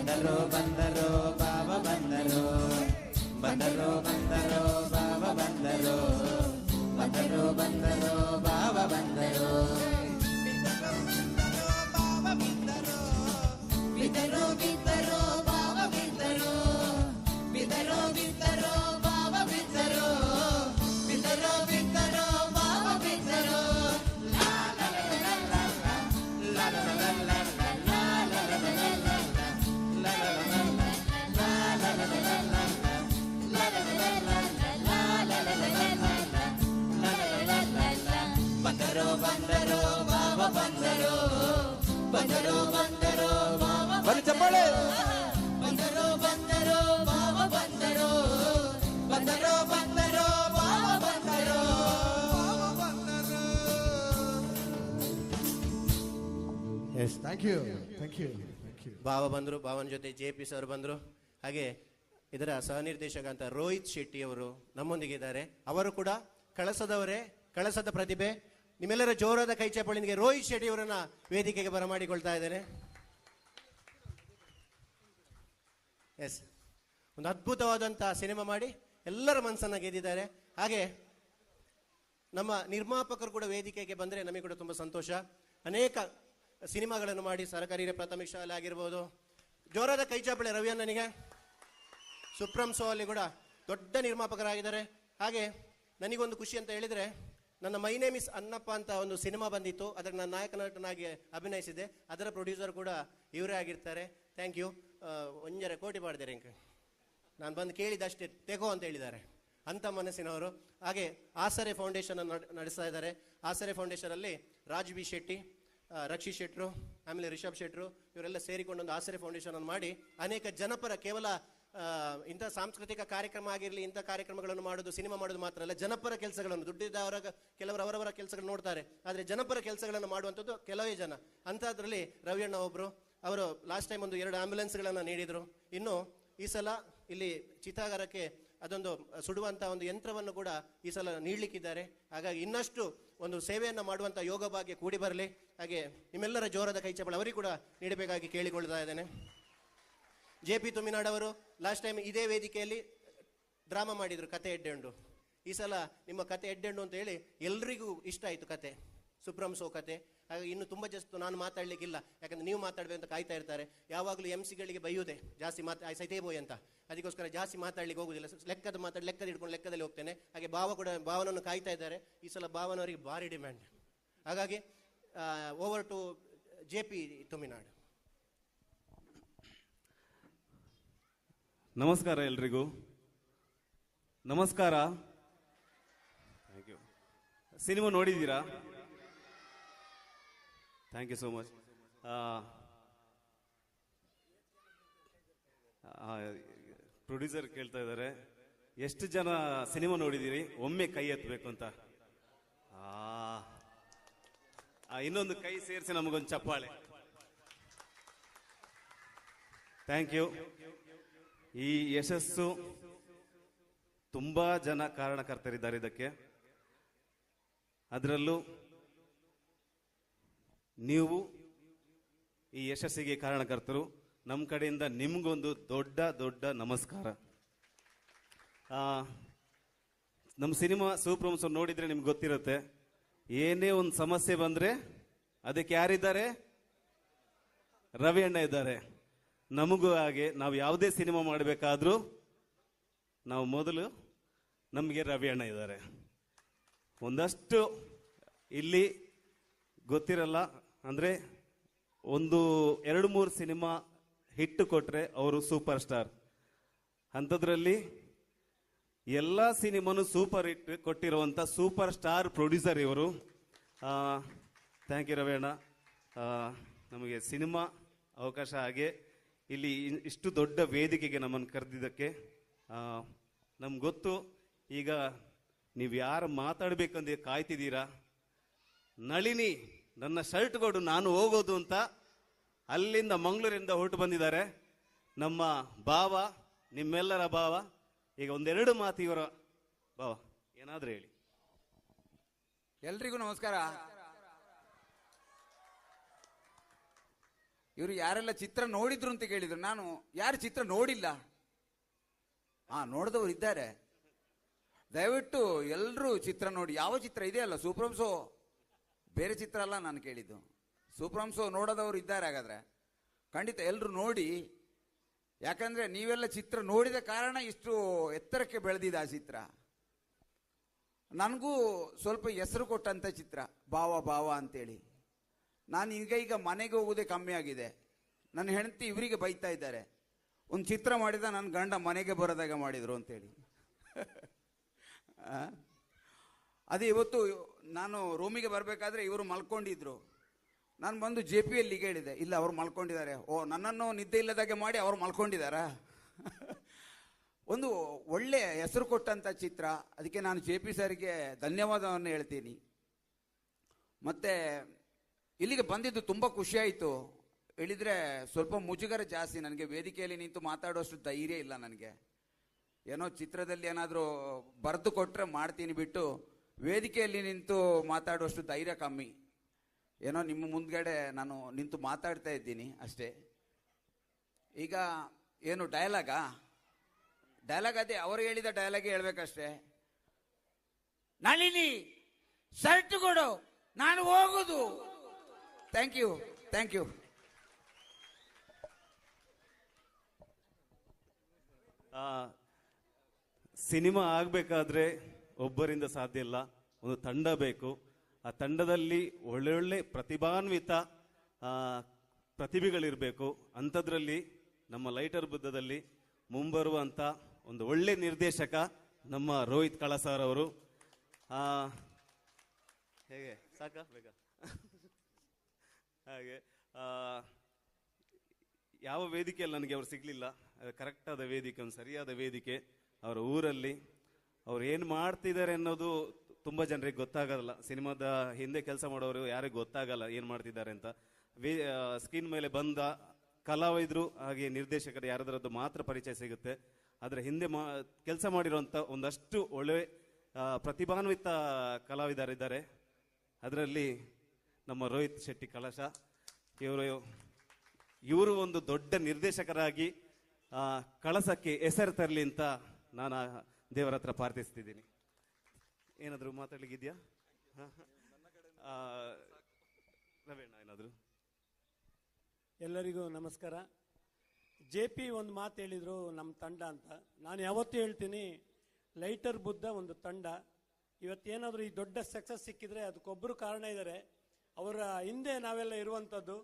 ಬಂದರು ಬಂದರು ಬಾಬಾ ಬಂದರು ಬಂದರು ಬಂದರು ಬಾಬಾ ಬಂದರು ಬಂದರು ಬಂದರು ಬಾಬಾ ಬಂದರು ಬಿದ್ದರು ಬಿದ್ದರು ಬಾಬಾ ಬಿದ್ದರು ಬಂದರು ಬಂದರು ಬಾಬಾ ಬಂದರು. ಬಂದರು ಬಂದರು ಬಾಬಾ ಬನ್ನಿ ಚಪ್ಪಾಳೆ. ಬಂದರು. ಬಂದರು ಬಾಬಾ ಬಂದರು. ಬಂದರು ಬಂದರು ಬಾಬಾ ಬಂದರು. Yes thank you thank you thank you ಭಾವ ಬಂದರು ಬಾವನ ಜೊತೆ ಜೆ ಪಿ ಸರ್ ಬಂದರು. ಹಾಗೆ ಇದರ ಸಹನಿರ್ದೇಶಕ ಅಂತ ರೋಹಿತ್ ಶೆಟ್ಟಿ ಅವರು ನಮ್ಮೊಂದಿಗೆ ಇದ್ದಾರೆ. ಅವರು ಕೂಡ ಕಳಸದವರೇ ಕಳಸದ ಪ್ರತಿಭೆ. ನಿಮ್ಮೆಲ್ಲರ ಜೋರಾದ ಕೈ ಚಪ್ಪಳಿನಿಗೆ ರೋಹಿತ್ ಶೆಟ್ಟಿ ಅವರನ್ನ ವೇದಿಕೆಗೆ ಬರಮಾಡಿಕೊಳ್ತಾ ಇದ್ದೇನೆ. ಎಸ್ ಒಂದು ಅದ್ಭುತವಾದಂತಹ ಸಿನಿಮಾ ಮಾಡಿ ಎಲ್ಲರ ಮನಸ್ಸನ್ನ ಗೆದ್ದಿದ್ದಾರೆ. ಹಾಗೆ ನಮ್ಮ ನಿರ್ಮಾಪಕರು ಕೂಡ ವೇದಿಕೆಗೆ ಬಂದರೆ ನಮಗೆ ಕೂಡ ತುಂಬ ಸಂತೋಷ. ಅನೇಕ ಸಿನಿಮಾಗಳನ್ನು ಮಾಡಿ, ಸರ್ಕಾರಿ ಪ್ರಾಥಮಿಕ ಶಾಲೆ ಆಗಿರ್ಬೋದು. ಜೋರಾದ ಕೈ ಚಾಪಳೆ ರವಿ ಅಣ್ಣನಿಗೆ ಸುಪ್ರಂ ಸೋ ಅಲ್ಲಿ ಕೂಡ ದೊಡ್ಡ ನಿರ್ಮಾಪಕರಾಗಿದ್ದಾರೆ. ಹಾಗೆ ನನಗೊಂದು ಖುಷಿ ಅಂತ ಹೇಳಿದರೆ ನನ್ನ ಮೈ ನೇಮ್ ಇಸ್ ಅನ್ನಪ್ಪ ಅಂತ ಒಂದು ಸಿನಿಮಾ ಬಂದಿತ್ತು. ಅದಕ್ಕೆ ನಾನು ನಾಯಕ ನಟನಾಗಿ ಅಭಿನಯಿಸಿದೆ ಅದರ ಪ್ರೊಡ್ಯೂಸರ್ ಕೂಡ ಇವರೇ ಆಗಿರ್ತಾರೆ. ಥ್ಯಾಂಕ್ ಯು ಒಂಜರೆ ಕೋಟಿ ಮಾಡಿದ್ದಾರೆ ಇಂಕ ನಾನು ಬಂದು ಕೇಳಿದಷ್ಟೇ ತೆಗೋ ಅಂತ ಹೇಳಿದ್ದಾರೆ. ಅಂಥ ಮನಸ್ಸಿನವರು. ಹಾಗೆ ಆಸರೆ ಫೌಂಡೇಶನ್ ನಡೆಸ್ತಾ ಇದ್ದಾರೆ. ಆಸರೆ ಫೌಂಡೇಶನಲ್ಲಿ ರಾಜ್ ಬಿ ಶೆಟ್ಟಿ ರಕ್ಷಿ ಶೆಟ್ರು, ಆಮೇಲೆ ರಿಷಬ್ ಶೆಟ್ರು, ಇವರೆಲ್ಲ ಸೇರಿಕೊಂಡು ಒಂದು ಆಸರೆ ಫೌಂಡೇಶನ್ ಮಾಡಿ ಅನೇಕ ಜನಪರ ಕೇವಲ ಇಂಥ ಸಾಂಸ್ಕೃತಿಕ ಕಾರ್ಯಕ್ರಮ ಆಗಿರಲಿ, ಇಂಥ ಕಾರ್ಯಕ್ರಮಗಳನ್ನು ಮಾಡೋದು, ಸಿನಿಮಾ ಮಾಡೋದು ಮಾತ್ರ ಅಲ್ಲ, ಜನಪರ ಕೆಲಸಗಳನ್ನು ದುಡ್ಡಿದ್ದವರ ಕೆಲವರು ಅವರವರ ಕೆಲಸಗಳು ನೋಡ್ತಾರೆ. ಆದರೆ ಜನಪರ ಕೆಲಸಗಳನ್ನು ಮಾಡುವಂಥದ್ದು ಕೆಲವೇ ಜನ. ಅಂಥದ್ರಲ್ಲಿ ರವಿಯಣ್ಣ ಒಬ್ಬರು ಅವರು ಲಾಸ್ಟ್ ಟೈಮ್ ಒಂದು ಎರಡು ಆಂಬ್ಯುಲೆನ್ಸ್ಗಳನ್ನು ನೀಡಿದರು. ಇನ್ನು ಈ ಸಲ ಇಲ್ಲಿ ಚಿತಾಗಾರಕ್ಕೆ ಅದೊಂದು ಸುಡುವಂಥ ಒಂದು ಯಂತ್ರವನ್ನು ಕೂಡ ಈ ಸಲ ನೀಡಲಿಕ್ಕಿದ್ದಾರೆ. ಹಾಗಾಗಿ ಇನ್ನಷ್ಟು ಒಂದು ಸೇವೆಯನ್ನು ಮಾಡುವಂಥ ಯೋಗ ಭಾಗ್ಯ ಕೂಡಿ ಬರಲಿ. ಹಾಗೆ ನಿಮ್ಮೆಲ್ಲರ ಜೋರದ ಕೈ ಅವರಿಗೆ ಕೂಡ ನೀಡಬೇಕಾಗಿ ಕೇಳಿಕೊಳ್ತಾ ಇದ್ದೇನೆ. ಜೆ ಪಿ ತುಮಿನಾಡ್ ಅವರು ಲಾಸ್ಟ್ ಟೈಮ್ ಇದೇ ವೇದಿಕೆಯಲ್ಲಿ ಡ್ರಾಮಾ ಮಾಡಿದರು, ಕತೆ ಎಡ್ಡೆಂಡು. ಈ ಸಲ ನಿಮ್ಮ ಕತೆ ಎಡ್ಡೆಂಡು ಅಂತ ಹೇಳಿ ಎಲ್ರಿಗೂ ಇಷ್ಟ ಆಯಿತು ಕತೆ. ಸುಬ್ರಹ್ಮ ಸೋ ಕತೆ. ಹಾಗೆ ಇನ್ನು ತುಂಬ ಜಸ್ಟ್ ನಾನು ಮಾತಾಡಲಿಕ್ಕಿಲ್ಲ. ಯಾಕಂದ್ರೆ ನೀವು ಮಾತಾಡಬೇಕು ಅಂತ ಕಾಯ್ತಾ ಇರ್ತಾರೆ. ಯಾವಾಗಲೂ ಎಂ ಸಿಗಳಿಗೆ ಬೈಯುವುದೇ, ಜಾಸ್ತಿ ಮಾತಾ ಸೈತೇ ಬೋಯ್ ಅಂತ. ಅದಕ್ಕೋಸ್ಕರ ಜಾಸ್ತಿ ಮಾತಾಡ್ಲಿಕ್ಕೆ ಹೋಗುದಿಲ್ಲ. ಲೆಕ್ಕದ ಮಾತಾಡಿ ಲೆಕ್ಕದ ಹಿಡ್ಕೊಂಡು ಲೆಕ್ಕದಲ್ಲಿ ಹೋಗ್ತೇನೆ. ಹಾಗೆ ಭಾವ ಕೂಡ, ಭಾವನನ್ನು ಕಾಯ್ತಾ ಇದ್ದಾರೆ. ಈ ಸಲ ಭಾವನವರಿಗೆ ಭಾರಿ ಡಿಮ್ಯಾಂಡ್ ಹಾಗಾಗಿ ಓವರ್ ಟು ಜೆ ಪಿ ತುಮಿನಾಡ್. ನಮಸ್ಕಾರ ಎಲ್ರಿಗೂ. ನಮಸ್ಕಾರ. ಥ್ಯಾಂಕ್ ಯು ಸಿನಿಮಾ ನೋಡಿದ್ದೀರಾ? Thank you so much producer ಕೇಳ್ತಾ ಇದ್ದಾರೆ. ಎಷ್ಟು ಜನ ಸಿನಿಮಾ ನೋಡಿದ್ದೀರಿ? ಒಮ್ಮೆ ಕೈ ಎತ್ತಬೇಕು ಅಂತ. ಇನ್ನೊಂದು ಕೈ ಸೇರಿಸಿ ನಮಗೊಂದು ಚಪ್ಪಾಳೆ. ಥ್ಯಾಂಕ್ ಯು ಈ ಯಶಸ್ಸು ತುಂಬಾ ಜನ ಕಾರಣಕರ್ತರಿದ್ದಾರೆ ಇದಕ್ಕೆ. ಅದರಲ್ಲೂ ನೀವು ಈ ಯಶಸ್ಸಿಗೆ ಕಾರಣಕರ್ತರು. ನಮ್ಮ ಕಡೆಯಿಂದ ನಿಮ್ಗೊಂದು ದೊಡ್ಡ ದೊಡ್ಡ ನಮಸ್ಕಾರ. ನಮ್ಮ ಸಿನಿಮಾ ಸೂಪ್ರಮ್ಸ್ ನೋಡಿದ್ರೆ ನಿಮ್ಗೆ ಗೊತ್ತಿರುತ್ತೆ. ಏನೇ ಒಂದು ಸಮಸ್ಯೆ ಬಂದರೆ ಅದಕ್ಕೆ ಯಾರಿದ್ದಾರೆ? ರವಿ ಅಣ್ಣ ಇದ್ದಾರೆ. ನಮಗೂ ಹಾಗೆ ನಾವು ಯಾವುದೇ ಸಿನಿಮಾ ಮಾಡಬೇಕಾದ್ರೂ ನಾವು ಮೊದಲು ನಮಗೆ ರವಿ ಅಣ್ಣ ಇದ್ದಾರೆ. ಒಂದಷ್ಟು ಇಲ್ಲಿ ಗೊತ್ತಿರಲ್ಲ, ಅಂದರೆ ಒಂದು ಎರಡು ಮೂರು ಸಿನಿಮಾ ಹಿಟ್ಟು ಕೊಟ್ಟರೆ ಅವರು ಸೂಪರ್ ಸ್ಟಾರ್. ಅಂಥದ್ರಲ್ಲಿ ಎಲ್ಲ ಸಿನಿಮಾನು ಸೂಪರ್ ಹಿಟ್ ಕೊಟ್ಟಿರುವಂಥ ಸೂಪರ್ ಸ್ಟಾರ್ ಪ್ರೊಡ್ಯೂಸರ್ ಇವರು. ಥ್ಯಾಂಕ್ ಯು ರವೇಣ ನಮಗೆ ಸಿನಿಮಾ ಅವಕಾಶ ಹಾಗೆ ಇಲ್ಲಿ ಇಷ್ಟು ದೊಡ್ಡ ವೇದಿಕೆಗೆ ನಮ್ಮನ್ನು ಕರೆದಿದ್ದಕ್ಕೆ ನಮ್ಗೆ ಗೊತ್ತು, ಈಗ ನೀವು ಯಾರು ಮಾತಾಡಬೇಕಂದು ಕಾಯ್ತಿದ್ದೀರಾ? ನಳಿನಿ, ನನ್ನ ಶರ್ಟ್ ಕೊಡು ನಾನು ಹೋಗೋದು ಅಂತ ಅಲ್ಲಿಂದ ಮಂಗಳೂರಿಂದ ಹೊರಟು ಬಂದಿದ್ದಾರೆ. ನಮ್ಮ ಭಾವ, ನಿಮ್ಮೆಲ್ಲರ ಭಾವ, ಈಗ ಒಂದೆರಡು ಮಾತು ಇವರ ಭಾವ. ಏನಾದರೂ ಹೇಳಿ. ಎಲ್ರಿಗೂ ನಮಸ್ಕಾರ. ಇವರು ಯಾರೆಲ್ಲ ಚಿತ್ರ ನೋಡಿದ್ರು ಅಂತ ಕೇಳಿದ್ರು. ನಾನು, ಯಾರು ಚಿತ್ರ ನೋಡಿಲ್ಲ? ಆ, ನೋಡಿದವರು ಇದ್ದಾರೆ. ದಯವಿಟ್ಟು ಎಲ್ಲರೂ ಚಿತ್ರ ನೋಡಿ. ಯಾವ ಚಿತ್ರ? ಇದೆಯಲ್ಲ ಸೂಪ್ರಂಸೋ ಬೇರೆ ಚಿತ್ರ ಅಲ್ಲ ನಾನು ಕೇಳಿದ್ದು. ಸೂಪ್ರಂಸೋ ನೋಡೋದವರು ಇದ್ದಾರೆ ಹಾಗಾದ್ರೆ. ಖಂಡಿತ ಎಲ್ಲರೂ ನೋಡಿ. ಯಾಕಂದ್ರೆ ನೀವೆಲ್ಲ ಚಿತ್ರ ನೋಡಿದ ಕಾರಣ ಇಷ್ಟು ಎತ್ತರಕ್ಕೆ ಬೆಳೆದಿದೆ ಆ ಚಿತ್ರ. ನನಗೂ ಸ್ವಲ್ಪ ಹೆಸರು ಕೊಟ್ಟಂತ ಚಿತ್ರ. ಭಾವ ಭಾವ ಅಂತೇಳಿ. ನಾನು ಈಗ ಈಗ ಮನೆಗೆ ಹೋಗೋದೇ ಕಮ್ಮಿ ಆಗಿದೆ. ನನ್ನ ಹೆಂಡತಿ ಇವರಿಗೆ ಬೈತಾ ಇದ್ದಾರೆ. ಒಂದು ಚಿತ್ರ ಮಾಡಿದ ನನ್ನ ಗಂಡ ಮನೆಗೆ ಬರೋದಾಗ ಮಾಡಿದರು ಅಂತೇಳಿ? ಅದೇ ಇವತ್ತು ನಾನು ರೂಮಿಗೆ ಬರಬೇಕಾದ್ರೆ ಇವರು ಮಲ್ಕೊಂಡಿದ್ರು. ನಾನು ಬಂದು ಜೆ ಪಿ ಎಲ್ಲಿ ಹೇಳಿದೆ ಇಲ್ಲ, ಅವ್ರು ಮಲ್ಕೊಂಡಿದ್ದಾರೆ. ಓ, ನನ್ನನ್ನು ನಿದ್ದೆ ಇಲ್ಲದಾಗೆ ಮಾಡಿ ಅವ್ರು ಮಲ್ಕೊಂಡಿದ್ದಾರಾ? ಒಂದು ಒಳ್ಳೆಯ ಹೆಸರು ಕೊಟ್ಟಂಥ ಚಿತ್ರ. ಅದಕ್ಕೆ ನಾನು ಜೆ ಪಿ ಸರ್ಗೆ ಧನ್ಯವಾದವನ್ನು ಹೇಳ್ತೀನಿ. ಮತ್ತೆ ಇಲ್ಲಿಗೆ ಬಂದಿದ್ದು ತುಂಬ ಆಯಿತು. ಹೇಳಿದ್ರೆ ಸ್ವಲ್ಪ ಮುಜುಗರ ಜಾಸ್ತಿ ನನಗೆ. ವೇದಿಕೆಯಲ್ಲಿ ನಿಂತು ಮಾತಾಡುವಷ್ಟು ಧೈರ್ಯ ಇಲ್ಲ ನನಗೆ. ಏನೋ ಚಿತ್ರದಲ್ಲಿ ಏನಾದರೂ ಬರೆದು ಕೊಟ್ಟರೆ ಮಾಡ್ತೀನಿ ಬಿಟ್ಟು ವೇದಿಕೆಯಲ್ಲಿ ನಿಂತು ಮಾತಾಡುವಷ್ಟು ಧೈರ್ಯ ಕಮ್ಮಿ. ಏನೋ ನಿಮ್ಮ ಮುಂದ್ಗಡೆ ನಾನು ನಿಂತು ಮಾತಾಡ್ತಾ ಇದ್ದೀನಿ ಅಷ್ಟೇ. ಈಗ ಏನು ಡಯಲಾಗಾ ಡೈಲಾಗ್ ಅದೇ, ಅವರು ಹೇಳಿದ ಡಯಲಾಗೆ ಹೇಳ್ಬೇಕಷ್ಟೇ. ನಳಿನಿ ಶರ್ಟ್ ಕೊಡು, ನಾನು ಹೋಗುದು. Thank you thank you cinema ಆಗಬೇಕಾದ್ರೆ ಒಬ್ಬರಿಂದ ಸಾಧ್ಯ ಇಲ್ಲ. ಒಂದು ತಂಡ ಬೇಕು. ಆ ತಂಡದಲ್ಲಿ ಒಳ್ಳೊಳ್ಳೆ ಪ್ರತಿಭಾನ್ವಿತ ಪ್ರತಿಭೆಗಳಿರಬೇಕು. ಅಂಥದ್ರಲ್ಲಿ ನಮ್ಮ ಲೈಟರ್ ಬುದ್ಧದಲ್ಲಿ ಮುಂಬರುವಂಥ ಒಂದು ಒಳ್ಳೆ ನಿರ್ದೇಶಕ ನಮ್ಮ ರೋಹಿತ್ ಕಳಸಾರ್ ಅವರು. ಹೇಗೆ? ಸಾಕಾ? ಬೇಗ. ಹಾಗೆ ಯಾವ ವೇದಿಕೆಯಲ್ಲಿ ನನಗೆ ಅವ್ರು ಸಿಗ್ಲಿಲ್ಲ ಕರೆಕ್ಟಾದ ವೇದಿಕೆ, ಒಂದು ಸರಿಯಾದ ವೇದಿಕೆ ಅವರ ಊರಲ್ಲಿ. ಅವ್ರು ಏನು ಮಾಡ್ತಿದ್ದಾರೆ ಅನ್ನೋದು ತುಂಬ ಜನರಿಗೆ ಗೊತ್ತಾಗಲ್ಲ. ಸಿನಿಮಾದ ಹಿಂದೆ ಕೆಲಸ ಮಾಡೋರು ಯಾರಿಗೂ ಗೊತ್ತಾಗಲ್ಲ ಏನು ಮಾಡ್ತಿದ್ದಾರೆ ಅಂತ. ವೇ ಸ್ಕ್ರೀನ್ ಮೇಲೆ ಬಂದ ಕಲಾವಿದರು ಹಾಗೆ ನಿರ್ದೇಶಕರು ಯಾರದರದ್ದು ಮಾತ್ರ ಪರಿಚಯ ಸಿಗುತ್ತೆ. ಅದರ ಹಿಂದೆ ಮಾ, ಕೆಲಸ ಮಾಡಿರುವಂಥ ಒಂದಷ್ಟು ಒಳ್ಳೆ ಪ್ರತಿಭಾನ್ವಿತ ಕಲಾವಿದರಿದ್ದಾರೆ. ಅದರಲ್ಲಿ ನಮ್ಮ ರೋಹಿತ್ ಶೆಟ್ಟಿ ಕಳಶ ಇವರು ಇವರು ಒಂದು ದೊಡ್ಡ ನಿರ್ದೇಶಕರಾಗಿ ಕಳಸಕ್ಕೆ ಹೆಸರು ತರಲಿ ಅಂತ ನಾನು ದೇವರ ಹತ್ರ ಪ್ರಾರ್ಥಿಸ್ತಿದ್ದೀನಿ. ಏನಾದರೂ ಮಾತಾಡ್ಲಿಕ್ಕಿದ್ಯಾ? ರವೀಣ ಏನಾದರೂ? ಎಲ್ಲರಿಗೂ ನಮಸ್ಕಾರ. ಜೆ ಪಿ ಒಂದು ಮಾತು ಹೇಳಿದರು ನಮ್ಮ ತಂಡ ಅಂತ. ನಾನು ಯಾವತ್ತೂ ಹೇಳ್ತೀನಿ, ಲೈಟರ್ ಬುದ್ಧ ಒಂದು ತಂಡ. ಇವತ್ತೇನಾದರೂ ಈ ದೊಡ್ಡ ಸಕ್ಸಸ್ ಸಿಕ್ಕಿದ್ರೆ ಅದಕ್ಕೊಬ್ಬರು ಕಾರಣ ಇದ್ದಾರೆ ಅವರ ಹಿಂದೆ ನಾವೆಲ್ಲ ಇರುವಂಥದ್ದು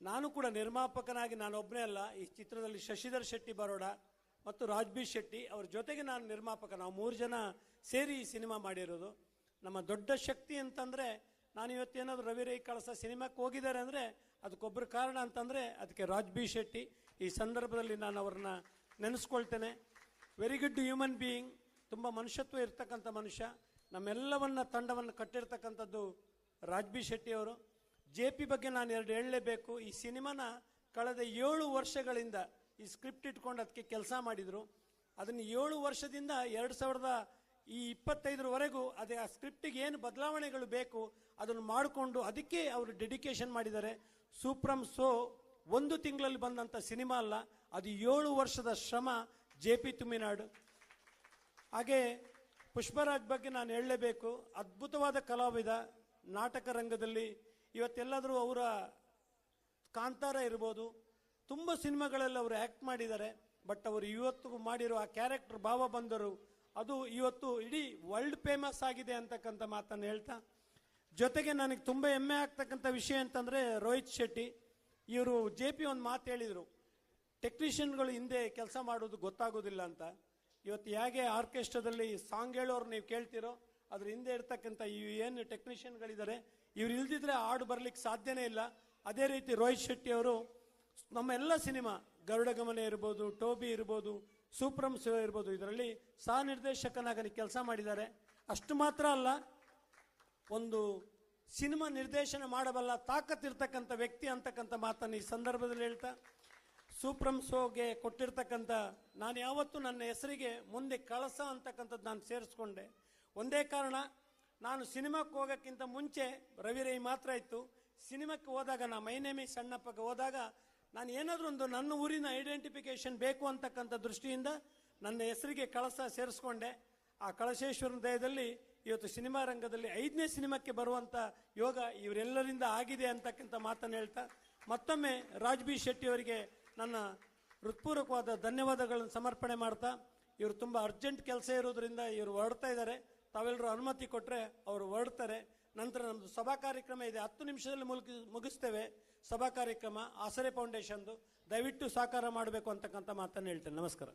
ನಾನು ಕೂಡ ನಿರ್ಮಾಪಕನಾಗಿ ನಾನು ಒಬ್ಬನೇ ಅಲ್ಲ. ಈ ಚಿತ್ರದಲ್ಲಿ ಶಶಿಧರ್ ಶೆಟ್ಟಿ ಬರೋಡ ಮತ್ತು ರಾಜ್ಬಿ ಶೆಟ್ಟಿ ಅವ್ರ ಜೊತೆಗೆ ನಾನು ನಿರ್ಮಾಪಕ. ನಾವು ಮೂರು ಜನ ಸೇರಿ ಈ ಸಿನಿಮಾ ಮಾಡಿರೋದು. ನಮ್ಮ ದೊಡ್ಡ ಶಕ್ತಿ ಅಂತಂದರೆ ನಾನು ಇವತ್ತೇನಾದರೂ ರವಿ ರೈ ಕಳಸ ಸಿನಿಮಾಕ್ಕೆ ಹೋಗಿದ್ದಾರೆ ಅಂದರೆ ಅದಕ್ಕೊಬ್ಬರು ಕಾರಣ ಅಂತಂದರೆ ಅದಕ್ಕೆ ರಾಜ್ಬಿ ಶೆಟ್ಟಿ. ಈ ಸಂದರ್ಭದಲ್ಲಿ ನಾನು ಅವ್ರನ್ನ ನೆನೆಸ್ಕೊಳ್ತೇನೆ. ವೆರಿ ಗುಡ್ ಹ್ಯೂಮನ್ ಬೀಯಿಂಗ್ ತುಂಬ ಮನುಷ್ಯತ್ವ ಇರ್ತಕ್ಕಂಥ ಮನುಷ್ಯ. ನಮ್ಮೆಲ್ಲವನ್ನ ತಂಡವನ್ನು ಕಟ್ಟಿರ್ತಕ್ಕಂಥದ್ದು ರಾಜ್ಬಿ ಶೆಟ್ಟಿ ಅವರು ಜೆ ಪಿ ಬಗ್ಗೆ ನಾನು ಎರಡು ಹೇಳಲೇಬೇಕು. ಈ ಸಿನಿಮಾನ ಕಳೆದ ಏಳು ವರ್ಷಗಳಿಂದ ಈ ಸ್ಕ್ರಿಪ್ಟ್ ಇಟ್ಕೊಂಡು ಅದಕ್ಕೆ ಕೆಲಸ ಮಾಡಿದರು. ಅದನ್ನು ಏಳು ವರ್ಷದಿಂದ ಎರಡು ಸಾವಿರದ ಈ ಇಪ್ಪತ್ತೈದರವರೆಗೂ ಅದೇ ಆ ಸ್ಕ್ರಿಪ್ಟಿಗೆ ಏನು ಬದಲಾವಣೆಗಳು ಬೇಕು ಅದನ್ನು ಮಾಡಿಕೊಂಡು ಅದಕ್ಕೆ ಅವರು ಡೆಡಿಕೇಶನ್ ಮಾಡಿದ್ದಾರೆ. ಸೂಪ್ರಮ್ ಸೋ ಒಂದು ತಿಂಗಳಲ್ಲಿ ಬಂದಂಥ ಸಿನಿಮಾ ಅಲ್ಲ, ಅದು ಏಳು ವರ್ಷದ ಶ್ರಮ ಜೆ ಪಿ ತುಮಿನಾಡು. ಹಾಗೆ ಪುಷ್ಪರಾಜ್ ಬಗ್ಗೆ ನಾನು ಹೇಳಲೇಬೇಕು. ಅದ್ಭುತವಾದ ಕಲಾವಿದ ನಾಟಕ ರಂಗದಲ್ಲಿ ಇವತ್ತೆಲ್ಲಾದರೂ ಅವರ ಕಾಂತಾರ ಇರ್ಬೋದು. ತುಂಬ ಸಿನಿಮಾಗಳಲ್ಲಿ ಅವರು ಆ್ಯಕ್ಟ್ ಮಾಡಿದ್ದಾರೆ. ಬಟ್ ಅವರು ಇವತ್ತು ಮಾಡಿರೋ ಆ ಕ್ಯಾರೆಕ್ಟರ್ ಭಾವ ಬಂದರು. ಅದು ಇವತ್ತು ಇಡೀ ವರ್ಲ್ಡ್ ಫೇಮಸ್ ಆಗಿದೆ ಅಂತಕ್ಕಂಥ ಮಾತನ್ನು ಹೇಳ್ತಾ. ಜೊತೆಗೆ ನನಗೆ ತುಂಬ ಹೆಮ್ಮೆ ಆಗ್ತಕ್ಕಂಥ ವಿಷಯ ಅಂತಂದರೆ ರೋಹಿತ್ ಶೆಟ್ಟಿ. ಇವರು ಜೆ ಪಿ ಒಂದು ಮಾತು ಹೇಳಿದರು. ಟೆಕ್ನಿಷಿಯನ್ಗಳು ಹಿಂದೆ ಕೆಲಸ ಮಾಡೋದು ಗೊತ್ತಾಗೋದಿಲ್ಲ ಅಂತ. ಇವತ್ತು ಹೇಗೆ ಆರ್ಕೆಸ್ಟ್ರಾದಲ್ಲಿ ಸಾಂಗ್ ಹೇಳೋರು ನೀವು ಕೇಳ್ತಿರೋ ಅದ್ರ ಹಿಂದೆ ಇರ್ತಕ್ಕಂಥ ಈ ಏನು ಟೆಕ್ನಿಷಿಯನ್ಗಳಿದ್ದಾರೆ, ಇವ್ರು ಇಲ್ದಿದ್ರೆ ಹಾಡು ಬರ್ಲಿಕ್ಕೆ ಸಾಧ್ಯನೇ ಇಲ್ಲ. ಅದೇ ರೀತಿ ರೋಹಿತ್ ಶೆಟ್ಟಿ ಅವರು, ನಮ್ಮ ಎಲ್ಲ ಸಿನಿಮಾ ಗರುಡ ಗಮನ ಇರ್ಬೋದು, ಟೋಬಿ ಇರ್ಬೋದು ಸೂಪ್ರಂ ಶಿವ ಇರ್ಬೋದು, ಇದರಲ್ಲಿ ಸಹ ನಿರ್ದೇಶಕನಾಗಿ ಕೆಲಸ ಮಾಡಿದ್ದಾರೆ. ಅಷ್ಟು ಮಾತ್ರ ಅಲ್ಲ, ಒಂದು ಸಿನಿಮಾ ನಿರ್ದೇಶನ ಮಾಡಬಲ್ಲ ತಾಕತ್ತಿರ್ತಕ್ಕಂಥ ವ್ಯಕ್ತಿ ಅಂತಕ್ಕಂಥ ಮಾತನ್ನು ಈ ಸಂದರ್ಭದಲ್ಲಿ ಹೇಳ್ತಾ ಸೂಪ್ರಂ ಸೋಗೆ ಕೊಟ್ಟಿರ್ತಕ್ಕಂಥ ನಾನು ಯಾವತ್ತೂ ನನ್ನ ಹೆಸರಿಗೆ ಮುಂದೆ ಕಳಸ ಅಂತಕ್ಕಂಥದ್ದು ನಾನು ಸೇರಿಸ್ಕೊಂಡೆ. ಒಂದೇ ಕಾರಣ, ನಾನು ಸಿನಿಮಾಕ್ಕೆ ಹೋಗೋಕ್ಕಿಂತ ಮುಂಚೆ ರವಿ ರೈ ಮಾತ್ರ ಇತ್ತು. ಸಿನಿಮಾಕ್ಕೆ ಹೋದಾಗ ನಾ ಮೈನೇಮಿ ಸಣ್ಣಪ್ಪಗೆ ಹೋದಾಗ ನಾನು ಏನಾದರೂ ಒಂದು ನನ್ನ ಊರಿನ ಐಡೆಂಟಿಫಿಕೇಶನ್ ಬೇಕು ಅಂತಕ್ಕಂಥ ದೃಷ್ಟಿಯಿಂದ ನನ್ನ ಹೆಸರಿಗೆ ಕಳಸ ಸೇರಿಸ್ಕೊಂಡೆ. ಆ ಕಳಶೇಶ್ವರನ ದಯದಲ್ಲಿ ಇವತ್ತು ಸಿನಿಮಾ ರಂಗದಲ್ಲಿ ಐದನೇ ಸಿನಿಮಾಕ್ಕೆ ಬರುವಂಥ ಯೋಗ ಇವರೆಲ್ಲರಿಂದ ಆಗಿದೆ ಅಂತಕ್ಕಂಥ ಮಾತನ್ನು ಹೇಳ್ತಾ, ಮತ್ತೊಮ್ಮೆ ರಾಜ್ ಶೆಟ್ಟಿ ಅವರಿಗೆ ನನ್ನ ಹೃತ್ಪೂರ್ವಕವಾದ ಧನ್ಯವಾದಗಳನ್ನು ಸಮರ್ಪಣೆ ಮಾಡ್ತಾ, ಇವರು ತುಂಬ ಅರ್ಜೆಂಟ್ ಕೆಲಸ ಇರೋದ್ರಿಂದ ಇವರು ಹೊರಡ್ತಾ ಇದ್ದಾರೆ. ತಾವೆಲ್ಲರೂ ಅನುಮತಿ ಕೊಟ್ಟರೆ ಅವರು ಹೊರಡ್ತಾರೆ. ನಂತರ ನಮ್ಮದು ಸಭಾ ಕಾರ್ಯಕ್ರಮ ಇದೆ. ಹತ್ತು ನಿಮಿಷದಲ್ಲಿ ಮುಲ್ಕಿ, ಮುಗಿಸ್ತೇವೆ. ಸಭಾ ಕಾರ್ಯಕ್ರಮ, ಆಸರೆ ಫೌಂಡೇಶನ್ದು. ದಯವಿಟ್ಟು ಸಹಕಾರ ಮಾಡಬೇಕು ಅಂತಕ್ಕಂಥ ಮಾತನ್ನು ಹೇಳ್ತೇನೆ. ನಮಸ್ಕಾರ.